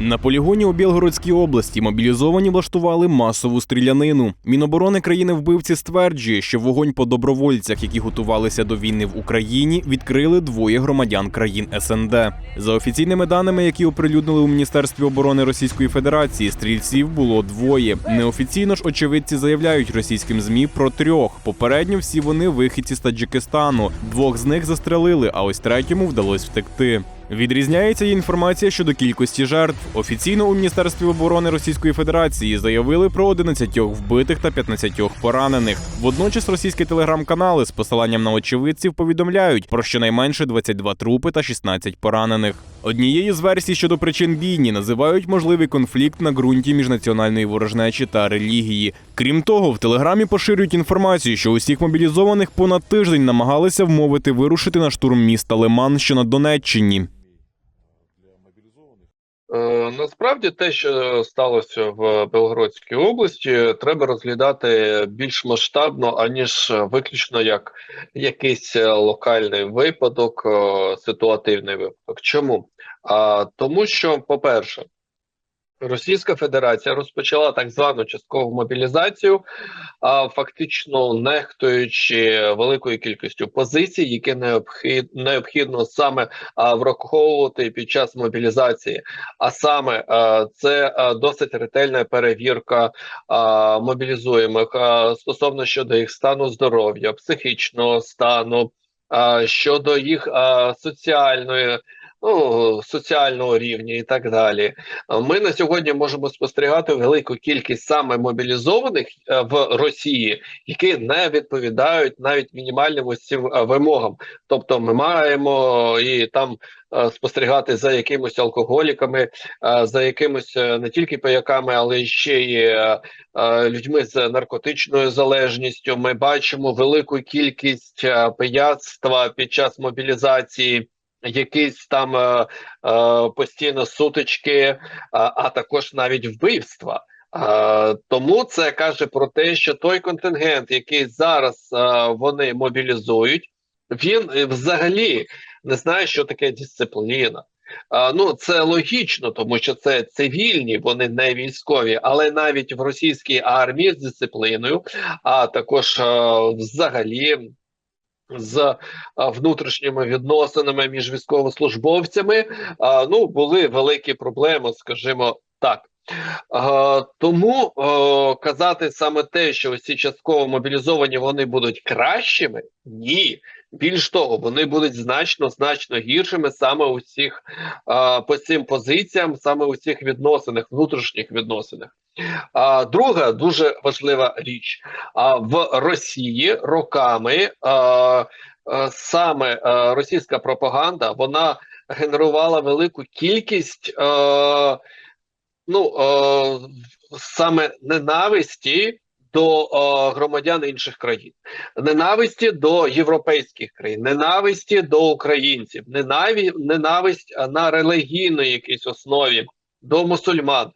На полігоні у Білгородській області мобілізовані влаштували масову стрілянину. Міноборони країни вбивці стверджує, що вогонь по добровольцях, які готувалися до війни в Україні, відкрили двоє громадян країн СНД. За офіційними даними, які оприлюднили у Міністерстві оборони Російської Федерації, стрільців було двоє. Неофіційно ж очевидці заявляють російським змі про трьох. Попередньо всі вони вихідці з Таджикистану. Двох з них застрелили, а ось третьому вдалося втекти. Відрізняється інформація щодо кількості жертв. Офіційно у Міністерстві оборони Російської Федерації заявили про 11 вбитих та 15 поранених. Водночас російські телеграм-канали з посиланням на очевидців повідомляють про щонайменше 22 трупи та 16 поранених. Однією з версій щодо причин бійні називають можливий конфлікт на ґрунті міжнаціональної ворожнечі та релігії. Крім того, в телеграмі поширюють інформацію, що усіх мобілізованих понад тиждень намагалися вмовити вирушити на штурм міста Лиман, що на Донеччині. Насправді те, що сталося в Белгородській області, треба розглядати більш масштабно, аніж виключно як якийсь е, локальний випадок, е, ситуативний випадок. Чому? А тому, що, по-перше, Російська Федерація розпочала так звану часткову мобілізацію, фактично нехтуючи великою кількістю позицій, які необхід, необхідно саме враховувати під час мобілізації. А саме це досить ретельна перевірка мобілізуємих стосовно щодо їх стану здоров'я, психічного стану, щодо їх соціальної. Ну, соціального рівня і так далі. Ми на сьогодні можемо спостерігати велику кількість саме мобілізованих е, в Росії, які не відповідають навіть мінімальним ось цим е, вимогам. Тобто, ми маємо і там е, спостерігати за якимось алкоголіками, за якимось не тільки пияками, але ще й людьми з наркотичною залежністю. Ми бачимо велику кількість пияцтва під час мобілізації. Якісь там е, е, постійно сутички, а, а також навіть вбивства. Е, тому це каже про те, що той контингент, який зараз е, вони мобілізують, він е, взагалі не знає, що таке дисципліна. Е, ну це логічно, тому що це цивільні, вони не військові, але навіть в російській армії з дисципліною, а також е, взагалі з внутрішніми відносинами між військовослужбовцями, а, ну були великі проблеми, скажімо так. Тому казати саме те, що усі частково мобілізовані вони будуть кращими, ні. Більш того, вони будуть значно значно гіршими саме у всіх а, по цим позиціям, саме у всіх відносинах, внутрішніх відносинах. А, друга дуже важлива річ. А в Росії роками а, а, саме а, російська пропаганда вона генерувала велику кількість а, ну, а, саме ненависті до а, громадян інших країн, ненависті до європейських країн, ненависті до українців, ненаві, ненависть на релігійної якійсь основі до мусульман,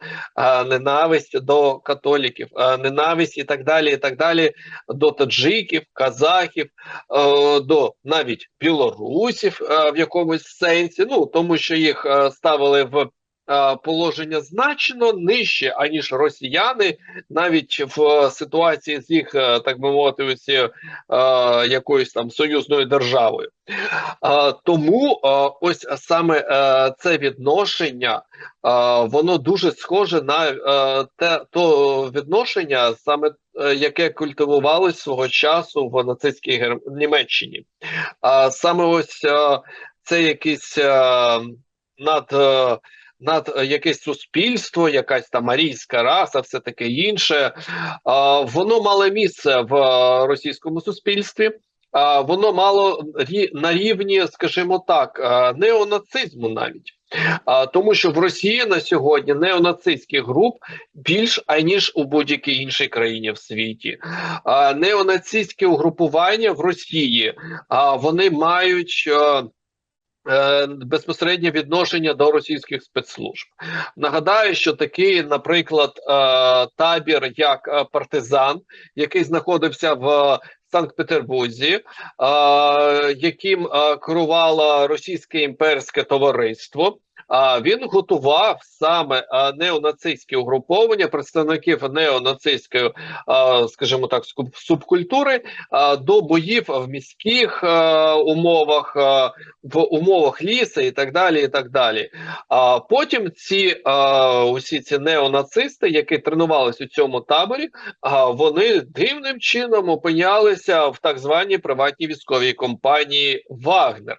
ненависть до католіків, ненависть і так далі, і так далі, до таджиків, казахів, е, до навіть білорусів е, в якомусь сенсі, ну тому що їх е, ставили в. Е, Положення значно нижче, аніж росіяни, навіть в е, ситуації з їх, е, так би мовити, е, якоюсь там союзною державою. Тому ось саме це відношення воно дуже схоже на те то відношення, саме яке культивувалось свого часу в нацистській. Німеччині. Саме ось це якийсь над. Над е, якесь суспільство, якась там арійська раса, все таке інше, воно мало місце в е, російському суспільстві. Воно мало на рівні, скажімо так, е, неонацизму навіть. Тому що в Росії на сьогодні неонацистських груп більш аніж у будь-якій іншій країні в світі. Неонацистські угрупування в Росії вони мають. Е, Безпосереднє відношення до російських спецслужб. Нагадаю, що такий, наприклад, е, табір як е, партизан, який знаходився в Санкт-Петербурзі, яким керувало російське імперське товариство. А, він готував саме неонацистські угруповання представників неонацистської, скажімо так, субкультури до боїв в міських умовах, в умовах лісу і так далі. і так далі. А потім ці усі ці неонацисти, які тренувалися у цьому таборі, вони дивним чином опинялися в так званій приватній військовій компанії Вагнер.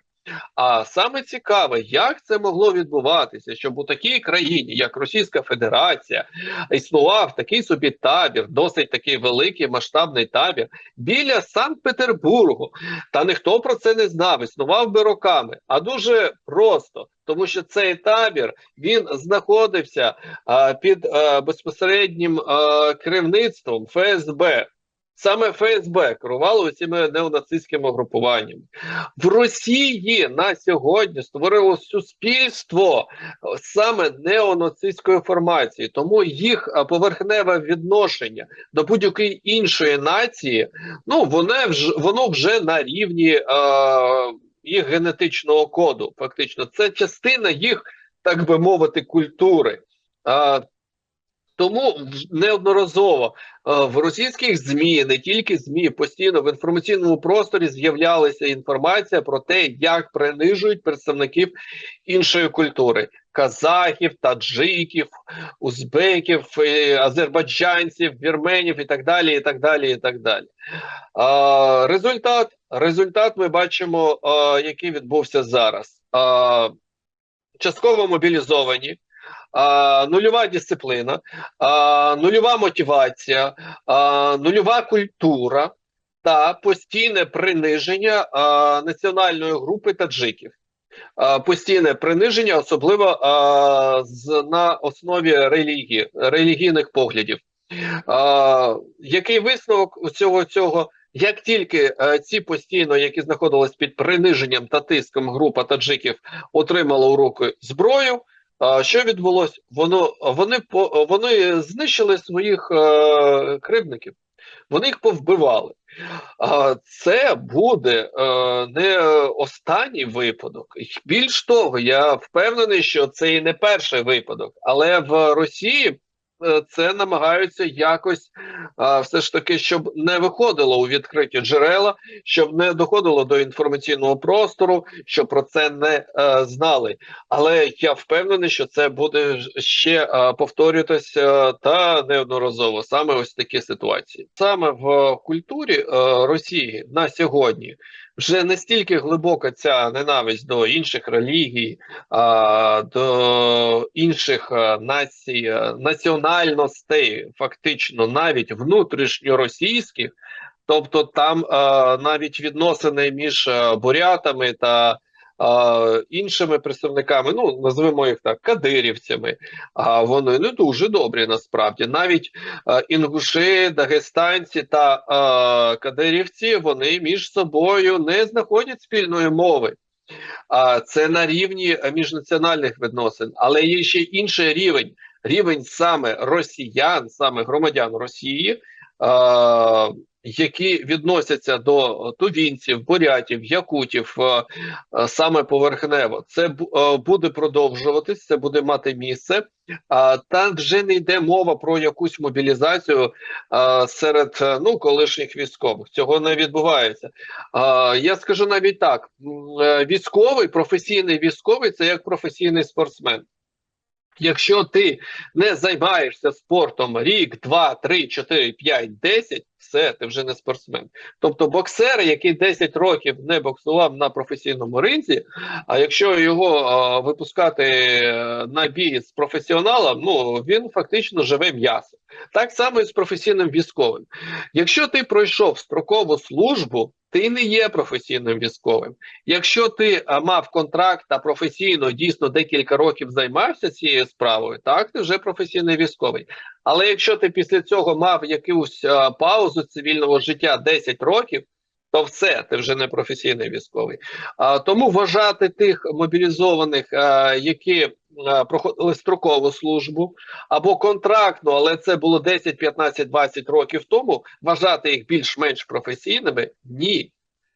А саме цікаве, як це могло відбуватися, щоб у такій країні, як Російська Федерація, існував такий собі табір, досить такий великий масштабний табір біля Санкт-Петербургу. Та ніхто про це не знав, існував би роками, а дуже просто. Тому що цей табір він знаходився а, під а, безпосереднім а, керівництвом ФСБ. Саме ФСБ керувало цими неонацистськими групуваннями. В Росії на сьогодні створило суспільство саме неонацистської формації, тому їх е, поверхневе відношення до будь-якої іншої нації, ну воно вже воно вже на рівні е, їх генетичного коду. Фактично, це частина їх, так би мовити, культури. Е, тому неодноразово е, в російських змі, не тільки змі, постійно в інформаційному просторі з'являлася інформація про те, як принижують представників іншої культури: казахів, таджиків, узбеків, е, азербайджанців, вірменів і так далі. І так далі, і так далі. А, результат, результат ми бачимо, а, який відбувся зараз. А, частково мобілізовані. А, нульова дисципліна, а, нульова мотивація, а, нульова культура та постійне приниження а, національної групи таджиків. Постійне приниження, особливо а, на основі релігії, релігійних поглядів. А, який висновок у цього? Як тільки е, ці постійно, які знаходились під приниженням та тиском група таджиків, отримала у руки зброю, а, що відбулося? Воно вони по вони знищили своїх е, кривдників, вони їх повбивали. А, це буде е, не останній випадок. Більш того, я впевнений, що це і не перший випадок, але в Росії. Е, Це намагаються якось а, все ж таки, щоб не виходило у відкриті джерела, щоб не доходило до інформаційного простору, щоб про це не е, знали. Але я впевнений, що це буде ще е, повторюватися та неодноразово саме ось такі ситуації. Саме в культурі е, Росії на сьогодні вже настільки глибока ця ненависть до інших релігій, до інших е, націй, е, національностей, фактично навіть внутрішньоросійських. Тобто там е, навіть відносини між бурятами та іншими представниками, ну назвемо їх так, кадирівцями, а вони не дуже добрі насправді. Навіть інгуші, дагестанці та кадирівці вони між собою не знаходять спільної мови. А це на рівні міжнаціональних відносин, але є ще інший рівень рівень саме росіян, саме громадян Росії, які відносяться до тувінців, бурятів, якутів саме поверхнево. Це буде продовжуватись, це буде мати місце. Там вже не йде мова про якусь мобілізацію серед ну колишніх військових. Цього не відбувається. Я скажу навіть так: е, військовий, професійний військовий це як професійний спортсмен. Якщо ти не займаєшся спортом рік, два, три, чотири, п'ять, десять, все, ти вже не спортсмен. Тобто боксер, який 10 років не боксував на професійному ринзі, а якщо його а, випускати е, на бій з професіоналом, ну він фактично живе м'ясо. Так само і з професійним військовим. Якщо ти пройшов строкову службу, ти не є професійним військовим. Якщо ти мав контракт та професійно дійсно декілька років займався цією справою, так ти вже професійний військовий. Але якщо ти після цього мав якусь а, паузу цивільного життя 10 років, то все, ти вже не професійний військовий. А, тому вважати тих мобілізованих, а, які проходили строкову службу або контрактну, але це було 10, 15, 20 років тому, вважати їх більш-менш професійними ні.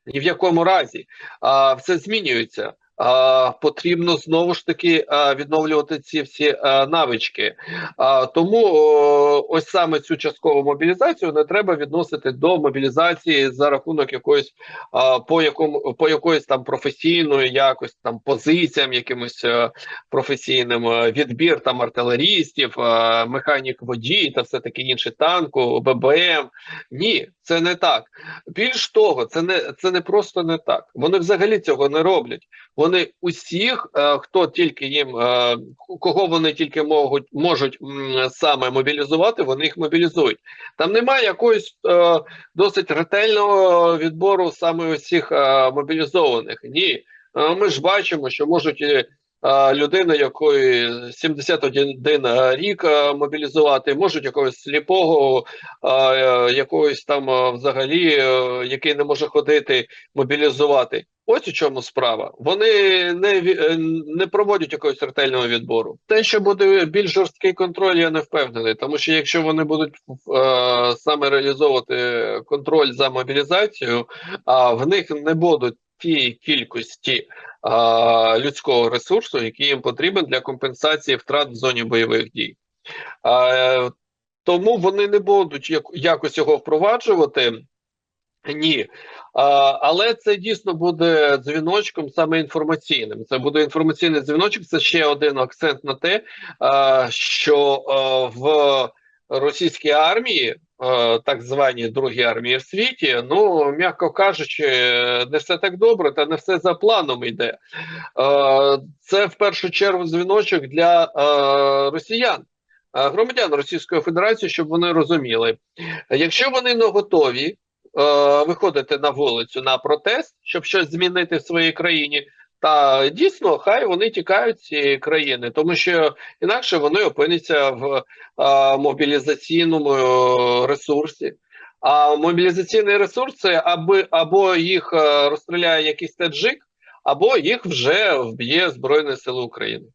Ні в якому разі. А, все змінюється. Потрібно знову ж таки відновлювати ці всі навички. Тому ось саме цю часткову мобілізацію не треба відносити до мобілізації за рахунок якоїсь по якому по якоїсь там професійної якось там позиціям, якимось е, професійним е, відбір там артилерістів, е, механік водій та все таке інше танку, ББМ. Ні, це не так. Більш того, це не це не просто не так. Вони взагалі цього не роблять. Вони усіх, е, хто тільки їм е, кого вони тільки можуть можуть саме мобілізувати, вони їх мобілізують. Там немає якоїсь е, досить ретельного відбору саме усіх мобілізованих. Ні, ми ж бачимо, що можуть. Людина, якої 71 рік мобілізувати, можуть якогось сліпого, е, якогось там взагалі, е, який не може ходити, мобілізувати. Ось у чому справа. Вони не, е, не проводять якогось ретельного відбору. Те, що буде більш жорсткий контроль, я не впевнений, тому що якщо вони будуть е, саме реалізовувати контроль за мобілізацію, а в них не будуть тієї кількості а, людського ресурсу, який їм потрібен для компенсації втрат в зоні бойових дій. А, тому вони не будуть як, якось його впроваджувати. Ні, а, але це дійсно буде дзвіночком саме інформаційним. Це буде інформаційний дзвіночок. Це ще один акцент на те, а, що а, в російській армії, так званій другій армії в світі, ну м'яко кажучи, не все так добре, та не все за планом йде. Це в першу чергу дзвіночок для росіян. Громадян Російської Федерації, щоб вони розуміли, якщо вони не готові е, виходити на вулицю на протест, щоб щось змінити в своїй країні. Та дійсно, хай вони тікають з цієї країни, тому що інакше вони опиняться в а, мобілізаційному ресурсі. А мобілізаційні ресурси, аби або їх е, розстріляє якийсь таджик, або їх вже вб'є Збройні Сили України.